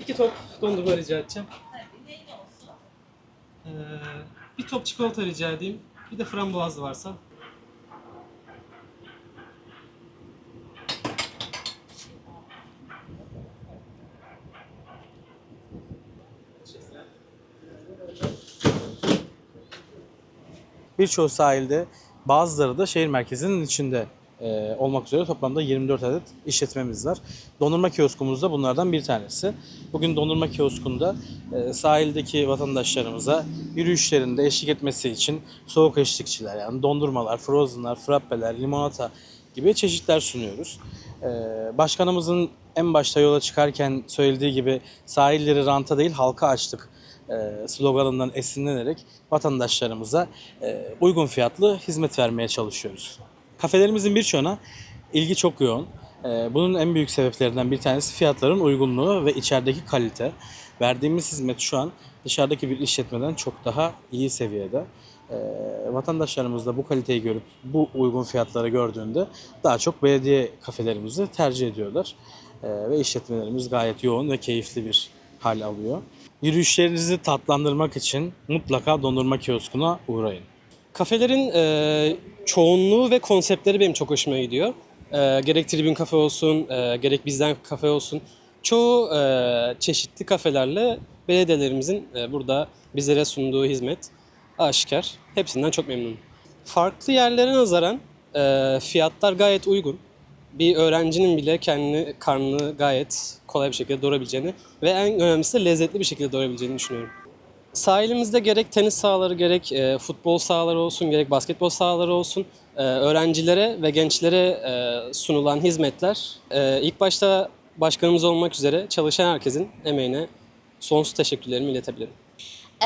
iki top dondurma rica edeceğim. Ee, bir top çikolata rica edeyim. Bir de frambuazlı varsa. Birçoğu sahilde bazıları da şehir merkezinin içinde e, olmak üzere toplamda 24 adet işletmemiz var. Dondurma kioskumuz da bunlardan bir tanesi. Bugün dondurma kioskunda e, sahildeki vatandaşlarımıza yürüyüşlerinde eşlik etmesi için soğuk eşlikçiler yani dondurmalar, frozenlar, frappeler, limonata gibi çeşitler sunuyoruz. E, başkanımızın en başta yola çıkarken söylediği gibi sahilleri ranta değil halka açtık e, sloganından esinlenerek vatandaşlarımıza e, uygun fiyatlı hizmet vermeye çalışıyoruz. Kafelerimizin birçoğuna ilgi çok yoğun. E, Bunun en büyük sebeplerinden bir tanesi fiyatların uygunluğu ve içerideki kalite. Verdiğimiz hizmet şu an dışarıdaki bir işletmeden çok daha iyi seviyede. E, Vatandaşlarımız da bu kaliteyi görüp bu uygun fiyatları gördüğünde daha çok belediye kafelerimizi tercih ediyorlar. E, Ve işletmelerimiz gayet yoğun ve keyifli bir hal alıyor. Yürüyüşlerinizi tatlandırmak için mutlaka dondurma kioskuna uğrayın. Kafelerin e, çoğunluğu ve konseptleri benim çok hoşuma gidiyor. E, gerek Tribün Kafe olsun, e, gerek Bizden Kafe olsun. Çoğu e, çeşitli kafelerle belediyelerimizin e, burada bizlere sunduğu hizmet aşikar. Hepsinden çok memnunum. Farklı yerlere nazaran e, fiyatlar gayet uygun. Bir öğrencinin bile kendini, karnını gayet kolay bir şekilde doyurabileceğini ve en önemlisi de lezzetli bir şekilde doyurabileceğini düşünüyorum. Sahilimizde gerek tenis sahaları, gerek e, futbol sahaları olsun, gerek basketbol sahaları olsun, e, öğrencilere ve gençlere e, sunulan hizmetler e, ilk başta başkanımız olmak üzere çalışan herkesin emeğine sonsuz teşekkürlerimi iletebilirim.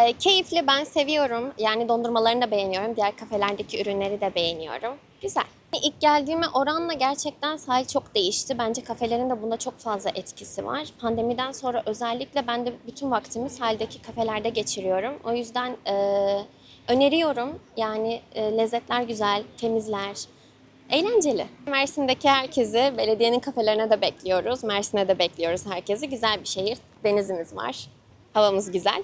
Ee, keyifli, ben seviyorum. Yani dondurmalarını da beğeniyorum. Diğer kafelerdeki ürünleri de beğeniyorum. Güzel. İlk geldiğime oranla gerçekten sahil çok değişti. Bence kafelerin de bunda çok fazla etkisi var. Pandemiden sonra özellikle ben de bütün vaktimi sahildeki kafelerde geçiriyorum. O yüzden e, öneriyorum. Yani e, lezzetler güzel, temizler. Eğlenceli. Mersin'deki herkesi belediyenin kafelerine de bekliyoruz. Mersin'e de bekliyoruz herkesi. Güzel bir şehir. Denizimiz var. Havamız güzel.